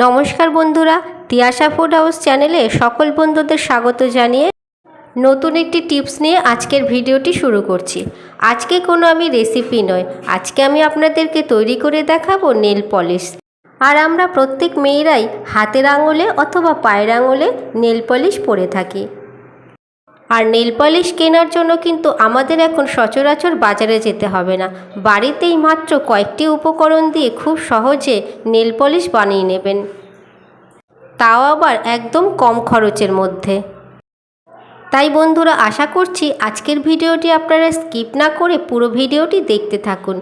নমস্কার বন্ধুরা, Tiyasha food house চ্যানেলে সকল বন্ধুদের স্বাগত জানিয়ে নতুন একটি টিপস নিয়ে আজকের ভিডিওটি শুরু করছি। আজকে কোনো আমি রেসিপি নয়, আজকে আমি আপনাদেরকে তৈরি করে দেখাবো নেল পলিশ আর আমরা প্রত্যেক মেয়েরাই হাতের আঙুলে অথবা পায়ের আঙুলে নেল পলিশ পরে থাকি। আর নেল পলিশ কেনার জন্য কিন্তু আমাদের এখন সচরাচর বাজারে যেতে হবে না। বাড়িতেই মাত্র কয়েকটি উপকরণ দিয়ে খুব সহজে নেল পলিশ বানিয়ে নেবেন। তাও আবার একদম কম খরচের মধ্যে। তাই বন্ধুরা, আশা করছি আজকের ভিডিওটি আপনারা স্কিপ না করে পুরো ভিডিওটি দেখতে থাকুন।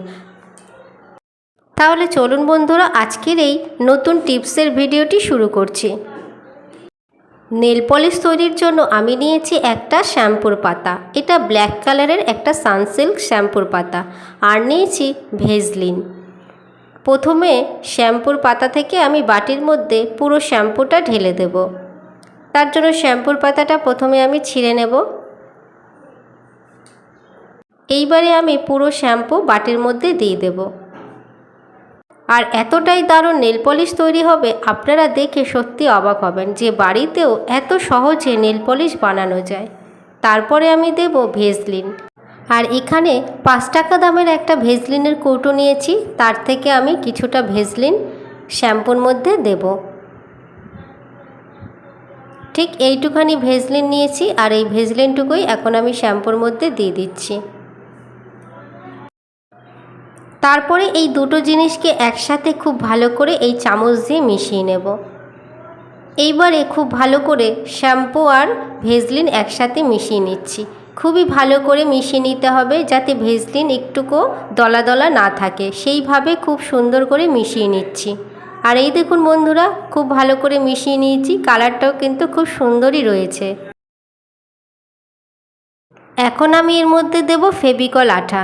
তাহলে চলুন বন্ধুরা, আজকের এই নতুন টিপসের ভিডিওটি শুরু করছি। নেল পলিশ তৈরির জন্য আমি নিয়েছি একটা শ্যাম্পুর পাতা। এটা ব্ল্যাক কালারের একটা সানসিল্ক শ্যাম্পুর পাতা আর নিয়েছি ভেজলিন। প্রথমে শ্যাম্পুর পাতা থেকে আমি বাটির মধ্যে পুরো শ্যাম্পুটা ঢেলে দেব। তার জন্য শ্যাম্পুর পাতাটা প্রথমে আমি ছিঁড়ে নেব। এইবারে আমি পুরো শ্যাম্পু বাটির মধ্যে দিয়ে দেবো। আর এতটাই দারুণ নেল পলিশ তৈরি হবে, আপনারা দেখে সত্যি অবাক হবেন যে বাড়িতেও এত সহজে নেল পলিশ বানানো যায়। তারপরে আমি দেব ভেজলিন। আর এখানে পাঁচ টাকা দামের একটা ভেজলিনের কৌটো নিয়েছি, তার থেকে আমি কিছুটা ভেজলিন শ্যাম্পুর মধ্যে দেব। ঠিক এইটুখানি ভেজলিন নিয়েছি, আর এই ভেজলিনটুকুই এখন আমি শ্যাম্পুর মধ্যে দিয়ে দিচ্ছি। তারপরে এই দুটো জিনিসকে একসাথে খুব ভালো করে এই চামচ দিয়ে মিশিয়ে নেব। এইবারে খুব ভালো করে শ্যাম্পু আর ভেজলিন একসাথে মিশিয়ে নিচ্ছি। খুবই ভালো করে মিশিয়ে নিতে হবে যাতে ভেজলিন একটুকু দলা দলা না থাকে। সেইভাবে খুব সুন্দর করে মিশিয়ে নিচ্ছি। আর এই দেখুন বন্ধুরা, খুব ভালো করে মিশিয়ে নিয়েছি। কালারটাও কিন্তু খুব সুন্দরই রয়েছে। এখন আমি এর মধ্যে দেব ফেবিকল আঠা।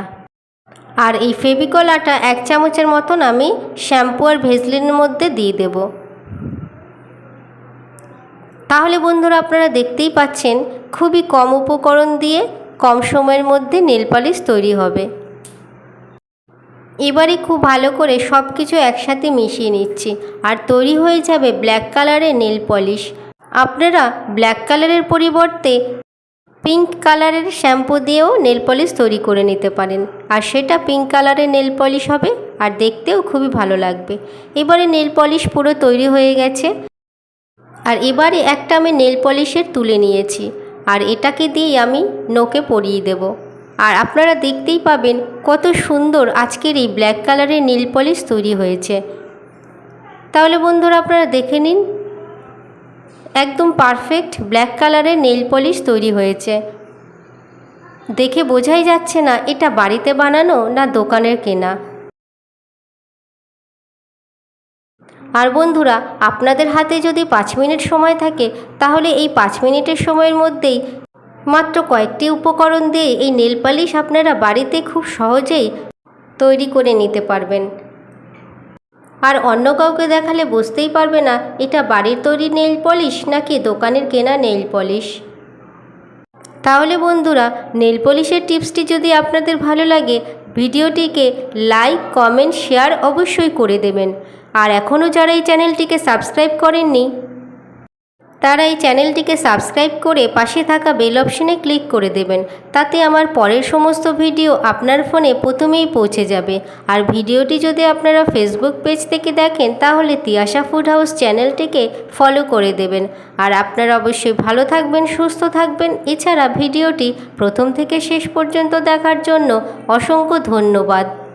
আর এই ফেবিকল আটা এক চামচের মতন আমি শ্যাম্পু আর ভেজলিনের মধ্যে দিয়ে দেব। তাহলে বন্ধুরা আপনারা দেখতেই পাচ্ছেন, খুবই কম উপকরণ দিয়ে কম সময়ের মধ্যে নেল পালিশ তৈরি হবে। এবারে খুব ভালো করে সব কিছু একসাথে মিশিয়ে নিচ্ছি আর তৈরি হয়ে যাবে ব্ল্যাক কালারের নেল পলিশ। আপনারা ব্ল্যাক কালারের পরিবর্তে পিঙ্ক কালারের শ্যাম্পু দিয়েও নেল পলিশ তৈরি করে নিতে পারেন। আর সেটা পিঙ্ক কালারের নেল পলিশ হবে, আর দেখতেও খুবই ভালো লাগবে। এবারে নেল পলিশ পুরো তৈরি হয়ে গেছে। আর এবারে একটা আমি নেল পলিশের তুলে নিয়েছি। আর এটাকে দিয়ে আমি নোকে পরিয়ে দেব। আর আপনারা দেখতেই পাবেন কত সুন্দর আজকের এই ব্ল্যাক কালারের নীল পলিশ তৈরি হয়েছে। তাহলে বন্ধুরা আপনারা দেখে নিন একদম পারফেক্ট ব্ল্যাক কালারের নেল পলিশ তৈরি হয়েছে। দেখে বোঝাই যাচ্ছে না, এটা বাড়িতে বানানো না দোকানের কেনা। আর বন্ধুরা, আপনাদের হাতে যদি পাঁচ মিনিট সময় থাকে, তাহলে এই পাঁচ মিনিটের সময়ের মধ্যেই মাত্র কয়েকটি উপকরণ দিয়ে এই নেল পালিশ আপনারা বাড়িতে খুব সহজেই তৈরি করে নিতে পারবেন। আর অন্য কাউকে দেখালে বুঝতেই পারবে না, এটা বাড়ির তৈরি নেইল পলিশ নাকি দোকানের কেনা নেইল পলিশ? তাহলে বন্ধুরা নেল পলিশের টিপসটি যদি আপনাদের ভালো লাগে, ভিডিওটিকে লাইক, কমেন্ট, শেয়ার অবশ্যই করে দেবেন। আর এখনও যারা এই চ্যানেলটিকে সাবস্ক্রাইব করেননি তারা এই চ্যানেলটিকে সাবস্ক্রাইব করে পাশে থাকা বেল অপশনে ক্লিক করে দেবেন। তাতে আমার পরের সমস্ত ভিডিও আপনার ফোনে প্রথমেই পৌঁছে যাবে। আর ভিডিওটি যদি আপনারা ফেসবুক পেজ থেকে দেখেন, তাহলে তিয়াশা ফুড হাউস চ্যানেলটিকে ফলো করে দেবেন। আর আপনারা অবশ্যই ভালো থাকবেন, সুস্থ থাকবেন। এছাড়া ভিডিওটি প্রথম থেকে শেষ পর্যন্ত দেখার জন্য অসংখ্য ধন্যবাদ।